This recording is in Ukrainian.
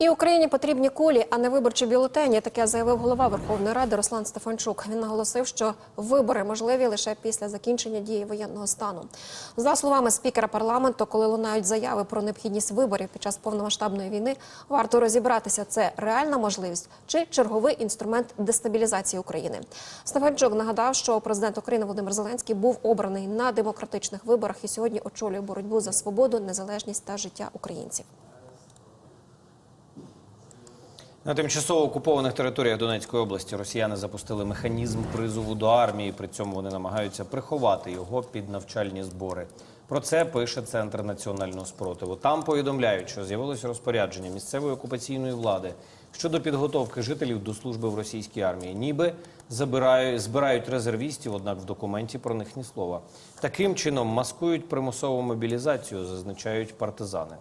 І Україні потрібні кулі, а не виборчі бюлетені. Таке заявив голова Верховної Ради Руслан Стефанчук. Він наголосив, що вибори можливі лише після закінчення дії воєнного стану. За словами спікера парламенту, коли лунають заяви про необхідність виборів під час повномасштабної війни, варто розібратися, це реальна можливість чи черговий інструмент дестабілізації України. Стефанчук нагадав, що президент України Володимир Зеленський був обраний на демократичних виборах і сьогодні очолює боротьбу за свободу, незалежність та життя українців. На тимчасово окупованих територіях Донецької області росіяни запустили механізм призову до армії. При цьому вони намагаються приховати його під навчальні збори. Про це пише Центр національного спротиву. Там повідомляють, що з'явилось розпорядження місцевої окупаційної влади щодо підготовки жителів до служби в російській армії. Ніби забирають, збирають резервістів, однак в документі про них ні слова. Таким чином маскують примусову мобілізацію, зазначають партизани.